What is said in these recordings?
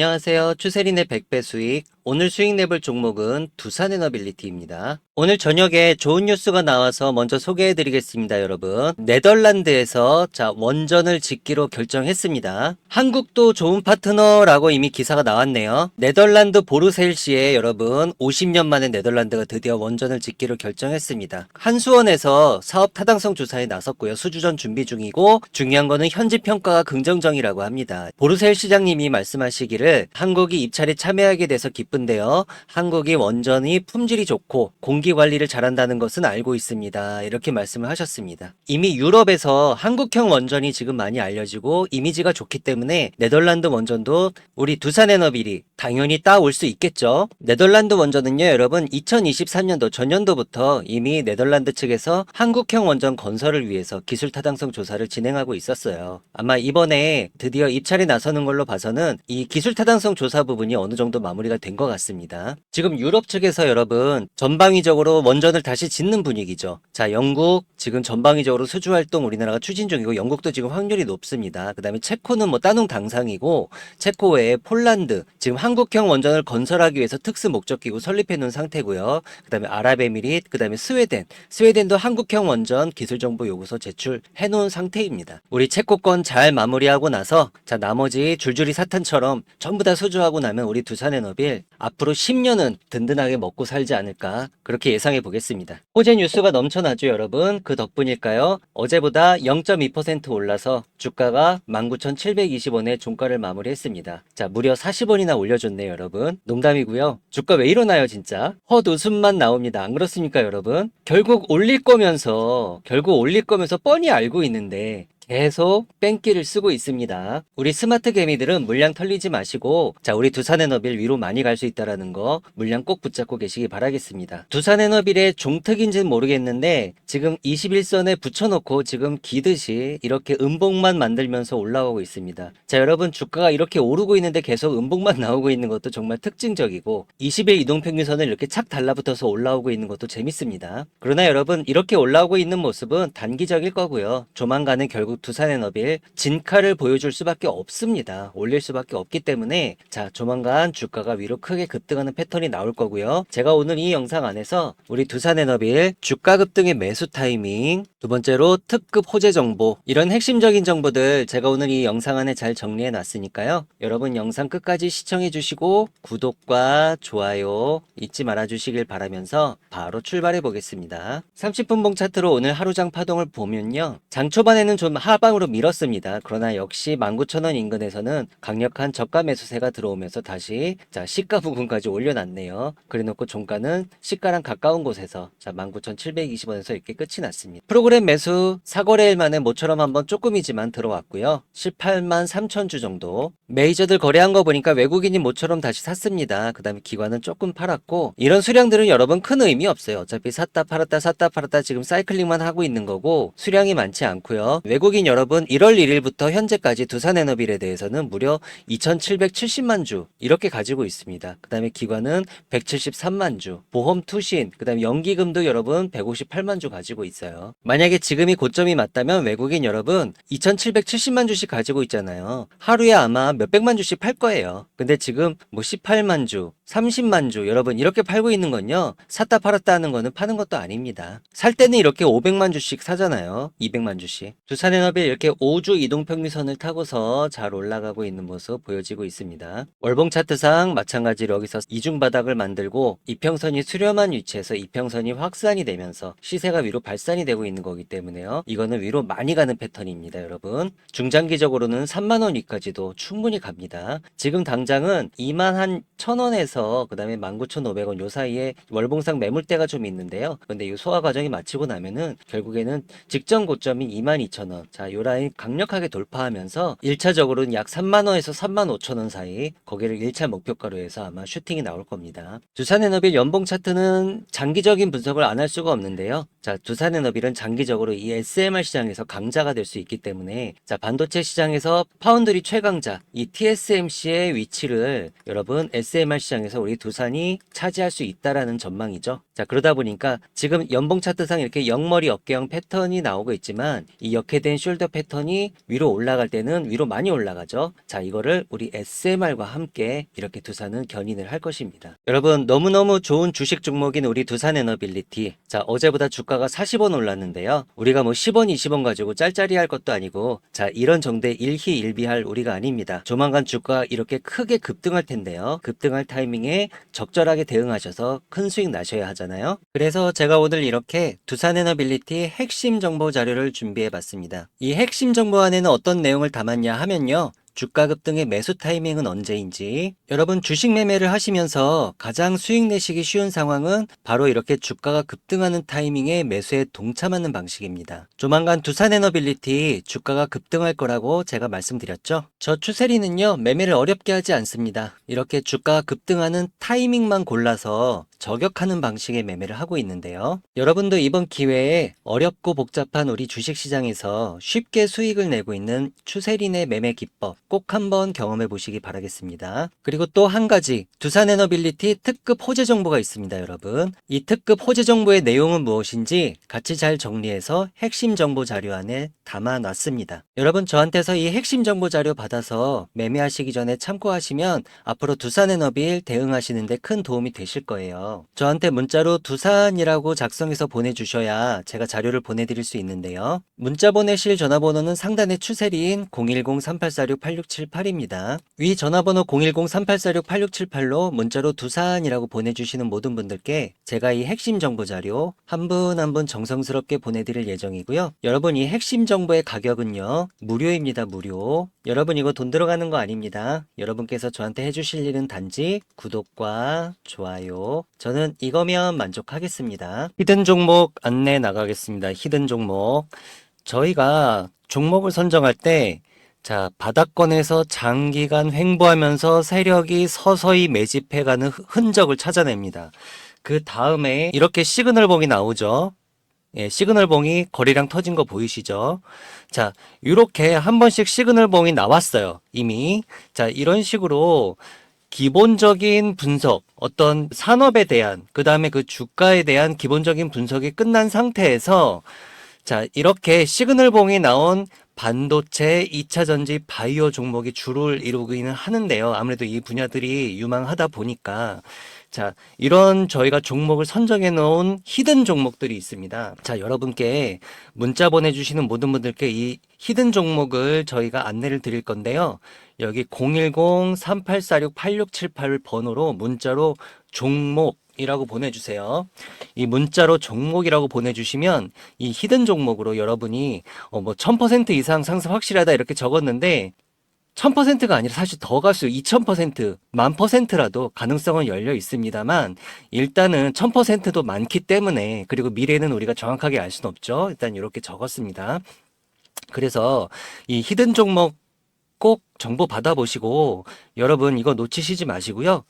안녕하세요. 추세린의 100배 수익. 오늘 수익 내볼 종목은 두산에너빌리티입니다. 오늘 저녁에 좋은 뉴스가 나와서 먼저 소개해 드리겠습니다, 여러분. 네덜란드에서 자, 원전을 짓기로 결정했습니다. 한국도 좋은 파트너라고 이미 기사가 나왔네요. 네덜란드 보르셀시에 여러분 50년 만에 네덜란드가 드디어 원전을 짓기로 결정했습니다. 한수원에서 사업 타당성 조사에 나섰고요. 수주전 준비 중이고 중요한 거는 현지 평가가 긍정적이라고 합니다. 보르셀 시장님이 말씀하시기를 한국이 입찰에 참여하게 돼서 기 쁜데요. 한국이 원전이 품질이 좋고 공기 관리를 잘한다는 것은 알고 있습니다. 이렇게 말씀을 하셨습니다. 이미 유럽에서 한국형 원전이 지금 많이 알려지고 이미지가 좋기 때문에 네덜란드 원전도 우리 두산에너빌이 당연히 따올 수 있겠죠. 네덜란드 원전은요, 여러분 2023년도 전년도부터 이미 네덜란드 측에서 한국형 원전 건설을 위해서 기술 타당성 조사를 진행하고 있었어요. 아마 이번에 드디어 입찰에 나서는 걸로 봐서는 이 기술 타당성 조사 부분이 어느 정도 마무리가 된것 같습니다. 지금 유럽 측에서 여러분 전방위적으로 원전을 다시 짓는 분위기죠. 자, 영국 지금 전방위적으로 수주 활동 우리나라가 추진 중이고 영국도 지금 확률이 높습니다. 그다음에 체코는 뭐 따놓은 당상이고 체코 외에 폴란드 지금 한국형 원전을 건설하기 위해서 특수 목적기구 설립해 놓은 상태고요. 그다음에 아랍에미릿, 그다음에 스웨덴. 스웨덴도 한국형 원전 기술 정보 요구서 제출해 놓은 상태입니다. 우리 체코권 잘 마무리하고 나서 자, 나머지 줄줄이 사탄처럼 전부 다 수주하고 나면 우리 두산에너빌 앞으로 10년은 든든하게 먹고 살지 않을까 그렇게 예상해 보겠습니다. 호재 뉴스가 넘쳐나죠, 여러분. 그 덕분일까요? 어제보다 0.2% 올라서 주가가 19,720원에 종가를 마무리했습니다. 자, 무려 40원이나 올려줬네요, 여러분. 농담이고요. 주가 왜 이러나요, 진짜? 헛웃음만 나옵니다. 안 그렇습니까, 여러분? 결국 올릴 거면서, 결국 올릴 거면서 뻔히 알고 있는데, 계속 뺑기를 쓰고 있습니다. 우리 스마트 개미들은 물량 털리지 마시고 자 우리 두산에너빌 위로 많이 갈 수 있다라는 거 물량 꼭 붙잡고 계시기 바라겠습니다. 두산에너빌의 종특인지는 모르겠는데 지금 21선에 붙여놓고 지금 기듯이 이렇게 음봉만 만들면서 올라오고 있습니다. 자 여러분 주가가 이렇게 오르고 있는데 계속 음봉만 나오고 있는 것도 정말 특징적이고 20일 이동평균선을 이렇게 착 달라붙어서 올라오고 있는 것도 재밌습니다. 그러나 여러분 이렇게 올라오고 있는 모습은 단기적일 거고요. 조만간은 결국 두산에너빌 진카를 보여줄 수밖에 없습니다. 올릴 수밖에 없기 때문에 자 조만간 주가가 위로 크게 급등하는 패턴이 나올 거고요. 제가 오늘 이 영상 안에서 우리 두산에너빌 주가 급등의 매수 타이밍 두 번째로 특급 호재 정보 이런 핵심적인 정보들 제가 오늘 이 영상 안에 잘 정리해 놨으니까요. 여러분 영상 끝까지 시청해 주시고 구독과 좋아요 잊지 말아 주시길 바라면서 바로 출발해 보겠습니다. 30분봉 차트로 오늘 하루장 파동을 보면요. 장 초반에는 좀 하방으로 밀었습니다. 그러나 역시 19,000원 인근에서는 강력한 저가 매수세가 들어오면서 다시 자 시가 부근까지 올려놨네요. 그래놓고 종가는 시가랑 가까운 곳에서 자 19,720원에서 이렇게 끝이 났습니다. 프로그램 매수 사거래일 만에 모처럼 한번 조금이지만 들어왔고요. 18만 3천 주 정도. 메이저들 거래한 거 보니까 외국인이 모처럼 다시 샀습니다. 그 다음에 기관은 조금 팔았고 이런 수량들은 여러분 큰 의미 없어요. 어차피 샀다 팔았다 샀다 팔았다 지금 사이클링만 하고 있는 거고 수량이 많지 않고요. 외국 인 여러분 1월 1일부터 현재까지 두산에너빌에 대해서는 무려 2,770만 주 이렇게 가지고 있습니다. 그 다음에 기관은 173만 주, 보험 투신, 그 다음에 연기금도 여러분 158만 주 가지고 있어요. 만약에 지금이 고점이 맞다면 외국인 여러분 2,770만 주씩 가지고 있잖아요. 하루에 아마 몇백만 주씩 팔 거예요. 근데 지금 뭐 18만 주, 30만 주 여러분 이렇게 팔고 있는 건요. 샀다 팔았다 하는 거는 파는 것도 아닙니다. 살 때는 이렇게 500만 주씩 사잖아요. 200만 주씩. 두산에너빌 이렇게 5주 이동평균선을 타고서 잘 올라가고 있는 모습 보여지고 있습니다. 월봉 차트상 마찬가지로 여기서 이중바닥을 만들고 이평선이 수렴한 위치에서 이평선이 확산이 되면서 시세가 위로 발산이 되고 있는 거기 때문에요. 이거는 위로 많이 가는 패턴입니다, 여러분. 중장기적으로는 3만 원 위까지도 충분히 갑니다. 지금 당장은 2만 한 1,000원에서 그 다음에 19,500원 요 사이에 월봉상 매물대가 좀 있는데요. 근데 이 소화 과정이 마치고 나면은 결국에는 직전 고점인 22,000원. 자, 요 라인 강력하게 돌파하면서 1차적으로는 약 3만 원에서 3만 5천 원 사이 거기를 1차 목표가로 해서 아마 슈팅이 나올 겁니다. 두산에너빌 연봉 차트는 장기적인 분석을 안 할 수가 없는데요. 자, 두산에너빌은 장기적으로 이 SMR 시장에서 강자가 될 수 있기 때문에 자, 반도체 시장에서 파운드리 최강자 이 TSMC의 위치를 여러분 SMR 시장에서 중에서 우리 두산이 차지할 수 있다라는 전망이죠. 자, 그러다 보니까 지금 연봉 차트상 이렇게 영머리 어깨형 패턴이 나오고 있지만 이 역해된 숄더 패턴이 위로 올라갈 때는 위로 많이 올라가죠. 자, 이거를 우리 SMR과 함께 이렇게 두산은 견인을 할 것입니다. 여러분, 너무너무 좋은 주식 종목인 우리 두산 에너빌리티. 자, 어제보다 주가가 40원 올랐는데요. 우리가 뭐 10원, 20원 가지고 짤짤이 할 것도 아니고 자, 이런 정도의 일희일비할 우리가 아닙니다. 조만간 주가 이렇게 크게 급등할 텐데요. 급등할 타이밍에 적절하게 대응하셔서 큰 수익 나셔야 하잖아요. 그래서 제가 오늘 이렇게 두산 에너빌리티 핵심 정보 자료를 준비해 봤습니다. 이 핵심 정보 안에는 어떤 내용을 담았냐 하면요. 주가 급등의 매수 타이밍은 언제인지 여러분 주식 매매를 하시면서 가장 수익 내시기 쉬운 상황은 바로 이렇게 주가가 급등하는 타이밍에 매수에 동참하는 방식입니다. 조만간 두산에너빌리티 주가가 급등할 거라고 제가 말씀드렸죠. 저 추세리는요 매매를 어렵게 하지 않습니다. 이렇게 주가가 급등하는 타이밍만 골라서 저격하는 방식의 매매를 하고 있는데요. 여러분도 이번 기회에 어렵고 복잡한 우리 주식시장에서 쉽게 수익을 내고 있는 추세린의 매매 기법 꼭 한번 경험해 보시기 바라겠습니다. 그리고 또 한 가지 두산에너빌리티 특급 호재 정보가 있습니다, 여러분. 이 특급 호재 정보의 내용은 무엇인지 같이 잘 정리해서 핵심 정보 자료 안에 담아놨습니다. 여러분 저한테서 이 핵심 정보 자료 받아서 매매하시기 전에 참고하시면 앞으로 두산에너빌 대응하시는데 큰 도움이 되실 거예요. 저한테 문자로 두산이라고 작성해서 보내주셔야 제가 자료를 보내드릴 수 있는데요. 문자 보내실 전화번호는 상단의 추세리인 010-3846-8678입니다. 위 전화번호 010-3846-8678로 문자로 두산이라고 보내주시는 모든 분들께 제가 이 핵심 정보 자료 한 분 한 분 정성스럽게 보내드릴 예정이고요. 여러분 이 핵심 정보의 가격은요. 무료입니다. 무료. 여러분 이거 돈 들어가는 거 아닙니다. 여러분께서 저한테 해주실 일은 단지 구독과 좋아요. 저는 이거면 만족하겠습니다. 히든 종목 안내 나가겠습니다. 히든 종목. 저희가 종목을 선정할 때 자, 바닥권에서 장기간 횡보하면서 세력이 서서히 매집해가는 흔- 흔적을 찾아냅니다. 그 다음에 이렇게 시그널봉이 나오죠. 예, 시그널봉이 거리랑 터진 거 보이시죠? 자, 이렇게 한 번씩 시그널봉이 나왔어요. 이미. 자, 이런 식으로 기본적인 분석, 어떤 산업에 대한, 그 다음에 그 주가에 대한 기본적인 분석이 끝난 상태에서 자, 이렇게 시그널봉이 나온 반도체, 2차 전지, 바이오 종목이 주를 이루기는 하는데요. 아무래도 이 분야들이 유망하다 보니까. 자, 이런 저희가 종목을 선정해 놓은 히든 종목들이 있습니다. 자, 여러분께 문자 보내주시는 모든 분들께 이 히든 종목을 저희가 안내를 드릴 건데요. 여기 010-3846-8678 번호로 문자로 종목 이라고 보내주세요. 이 문자로 종목이라고 보내주시면 이 히든 종목으로 여러분이 어뭐 1000% 이상 상승 확실하다 이렇게 적었는데 1000%가 아니라 사실 더 갈수 2000%, 만 퍼센트라도 가능성은 열려 있습니다만 일단은 1000%도 많기 때문에 그리고 미래는 우리가 정확하게 알 수는 없죠. 일단 이렇게 적었습니다. 그래서 이 히든 종목 꼭 정보 받아보시고 여러분 이거 놓치시지 마시고요.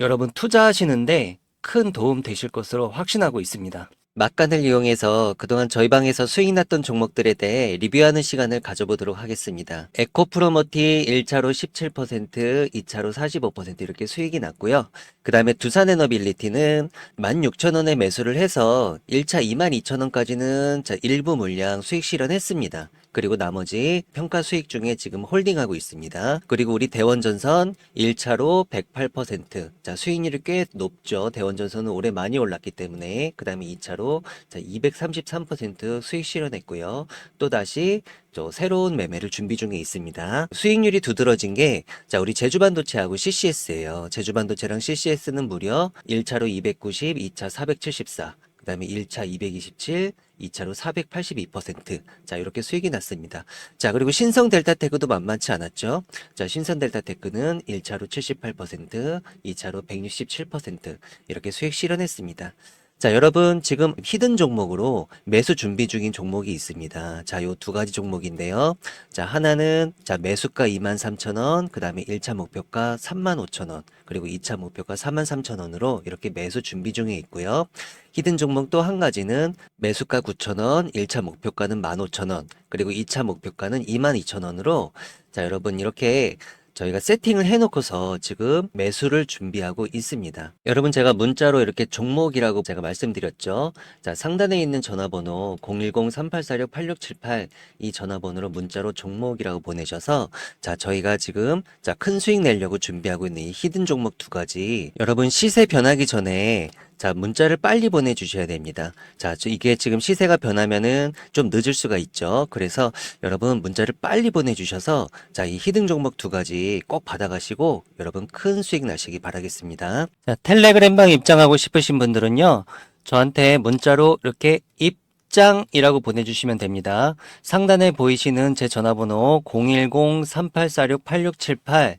여러분 투자하시는데 큰 도움 되실 것으로 확신하고 있습니다. 막간을 이용해서 그동안 저희 방에서 수익 났던 종목들에 대해 리뷰하는 시간을 가져보도록 하겠습니다. 에코프로머티 1차로 17%, 2차로 45% 이렇게 수익이 났고요. 그 다음에 두산에너빌리티는 16,000원에 매수를 해서 1차 22,000원까지는 자, 일부 물량 수익 실현했습니다. 그리고 나머지 평가 수익 중에 지금 홀딩하고 있습니다. 그리고 우리 대원전선 1차로 108%. 자, 수익률이 꽤 높죠. 대원전선은 올해 많이 올랐기 때문에. 그 다음에 2차로 자, 233% 수익 실현했고요. 또 다시 저 새로운 매매를 준비 중에 있습니다. 수익률이 두드러진 게, 자, 우리 제주반도체하고 CCS예요. 제주반도체랑 CCS는 무려 1차로 290, 2차 474. 그 다음에 1차 227, 2차로 482%. 자, 이렇게 수익이 났습니다. 자, 그리고 신성 델타 테크도 만만치 않았죠. 자, 신성 델타 테크는 1차로 78%, 2차로 167% 이렇게 수익 실현했습니다. 자, 여러분 지금 히든 종목으로 매수 준비 중인 종목이 있습니다. 자, 요 두 가지 종목인데요. 자, 하나는 자, 매수가 23,000원, 그다음에 1차 목표가 35,000원, 그리고 2차 목표가 43,000원으로 이렇게 매수 준비 중에 있고요. 히든 종목 또 한 가지는 매수가 9,000원, 1차 목표가는 15,000원, 그리고 2차 목표가는 22,000원으로 자, 여러분 이렇게 저희가 세팅을 해놓고서 지금 매수를 준비하고 있습니다. 여러분 제가 문자로 이렇게 종목이라고 제가 말씀드렸죠. 자 상단에 있는 전화번호 010-3846-8678 이 전화번호로 문자로 종목이라고 보내셔서 자 저희가 지금 자큰 수익 내려고 준비하고 있는 이 히든 종목 두 가지 여러분 시세 변하기 전에 자, 문자를 빨리 보내주셔야 됩니다. 자, 저 이게 지금 시세가 변하면은 좀 늦을 수가 있죠. 그래서 여러분 문자를 빨리 보내주셔서 자, 이 히든 종목 두 가지 꼭 받아가시고 여러분 큰 수익 나시기 바라겠습니다. 자, 텔레그램방 입장하고 싶으신 분들은요, 저한테 문자로 이렇게 입장이라고 보내주시면 됩니다. 상단에 보이시는 제 전화번호 010-3846-8678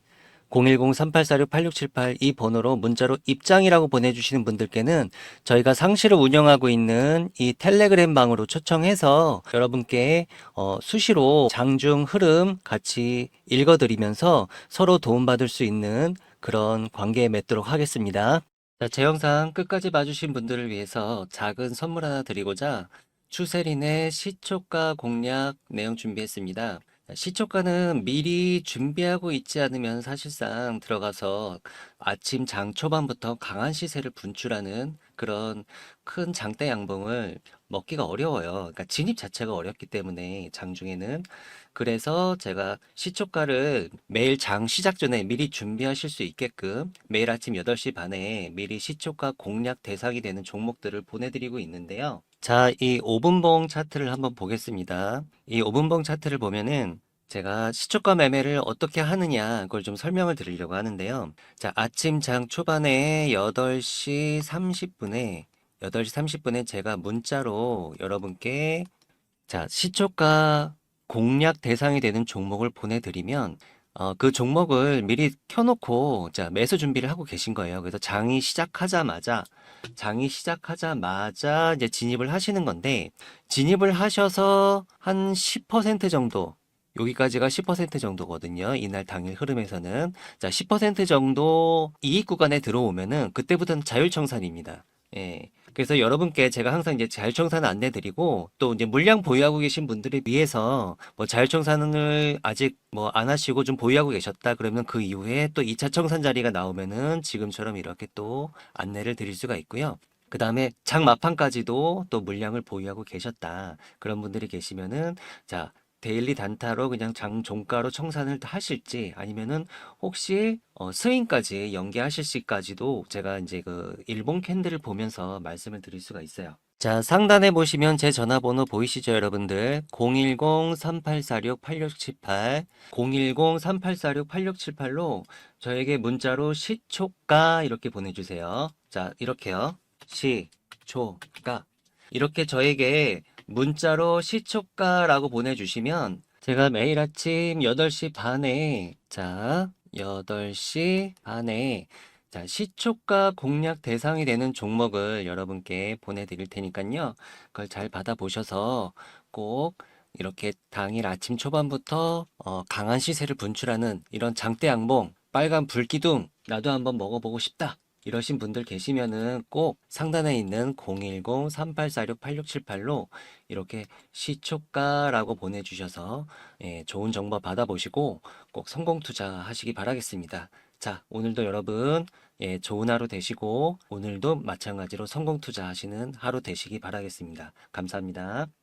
010-3846-8678 이 번호로 문자로 입장이라고 보내주시는 분들께는 저희가 상시를 운영하고 있는 이 텔레그램 방으로 초청해서 여러분께 어, 수시로 장중 흐름 같이 읽어드리면서 서로 도움받을 수 있는 그런 관계에 맺도록 하겠습니다. 자, 제 영상 끝까지 봐주신 분들을 위해서 작은 선물 하나 드리고자 추세린의 시초가 공략 내용 준비했습니다. 시초가는 미리 준비하고 있지 않으면 사실상 들어가서 아침 장 초반부터 강한 시세를 분출하는 그런 큰 장대 양봉을 먹기가 어려워요. 그러니까 진입 자체가 어렵기 때문에 장중에는 그래서 제가 시초가를 매일 장 시작 전에 미리 준비하실 수 있게끔 매일 아침 8시 반에 미리 시초가 공략 대상이 되는 종목들을 보내드리고 있는데요. 자, 이 5분봉 차트를 한번 보겠습니다. 이 5분봉 차트를 보면은 제가 시초가 매매를 어떻게 하느냐 그걸 좀 설명을 드리려고 하는데요. 자, 아침 장 초반에 8시 30분에 8시 30분에 제가 문자로 여러분께 자, 시초가 공략 대상이 되는 종목을 보내드리면 어, 그 종목을 미리 켜놓고 자, 매수 준비를 하고 계신 거예요. 그래서 장이 시작하자마자 장이 시작하자마자 이제 진입을 하시는 건데 진입을 하셔서 한 10% 정도 여기까지가 10% 정도거든요. 이날 당일 흐름에서는 자, 10% 정도 이익 구간에 들어오면은 그때부터는 자율청산입니다. 예. 그래서 여러분께 제가 항상 이제 자율청산 안내 드리고 또 이제 물량 보유하고 계신 분들을 위해서 뭐 자율청산을 아직 뭐 안 하시고 좀 보유하고 계셨다 그러면 그 이후에 또 2차 청산 자리가 나오면은 지금처럼 이렇게 또 안내를 드릴 수가 있고요. 그 다음에 장 마판까지도 또 물량을 보유하고 계셨다. 그런 분들이 계시면은 자, 데일리 단타로 그냥 장 종가로 청산을 하실지 아니면은 혹시 어, 스윙까지 연계하실 시까지도 제가 이제 그 일본 캔들을 보면서 말씀을 드릴 수가 있어요. 자, 상단에 보시면 제 전화번호 보이시죠, 여러분들? 010-3846-8678, 010-3846-8678로 저에게 문자로 시초가 이렇게 보내주세요. 자, 이렇게요. 시초가. 이렇게 저에게 문자로 시초가라고 보내주시면 제가 매일 아침 8시 반에 자 8시 반에 자 시초가 공략 대상이 되는 종목을 여러분께 보내드릴 테니까요. 그걸 잘 받아보셔서 꼭 이렇게 당일 아침 초반부터 어, 강한 시세를 분출하는 이런 장대 양봉 빨간 불기둥 나도 한번 먹어보고 싶다. 이러신 분들 계시면은 꼭 상단에 있는 010-3846-8678로 이렇게 시초가라고 보내주셔서 예, 좋은 정보 받아보시고 꼭 성공 투자하시기 바라겠습니다. 자, 오늘도 여러분 예, 좋은 하루 되시고 오늘도 마찬가지로 성공 투자하시는 하루 되시기 바라겠습니다. 감사합니다.